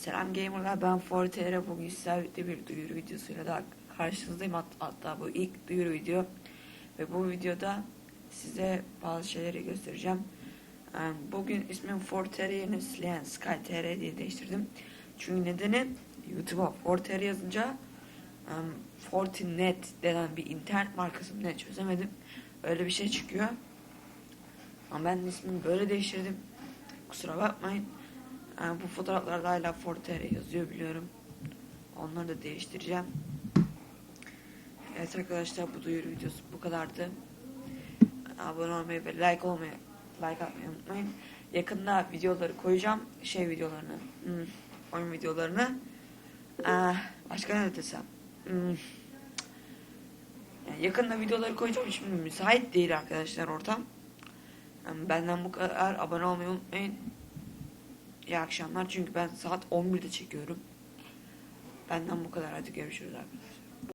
Selam gamerlar ben Fortera bugün sizlerle bir duyuru videosuyla daha karşınızdayım Hat- hatta bu ilk duyuru video ve bu videoda size bazı şeyleri göstereceğim. Bugün ismim Fortera yerine Slian SkyTR diye değiştirdim. Çünkü nedeni YouTube'a Fortera yazınca Fortinet denen bir internet markası mı ne çözemedim. Öyle bir şey çıkıyor. Ama ben ismimi böyle değiştirdim. Kusura bakmayın. Yani bu fotoğraflarda hala Fortere yazıyor biliyorum. Onları da değiştireceğim. Evet arkadaşlar bu duyuru videosu bu kadardı. Abone olmayı ve like olmayı, like atmayı unutmayın. Yakında videoları koyacağım. Şey videolarını, hmm, oyun videolarını. Ah, başka ne desem? Hmm. Yani yakında videoları koyacağım. Şimdi müsait değil arkadaşlar ortam. Yani benden bu kadar abone olmayı unutmayın. İyi akşamlar çünkü ben saat 11'de çekiyorum. Benden bu kadar hadi görüşürüz arkadaşlar.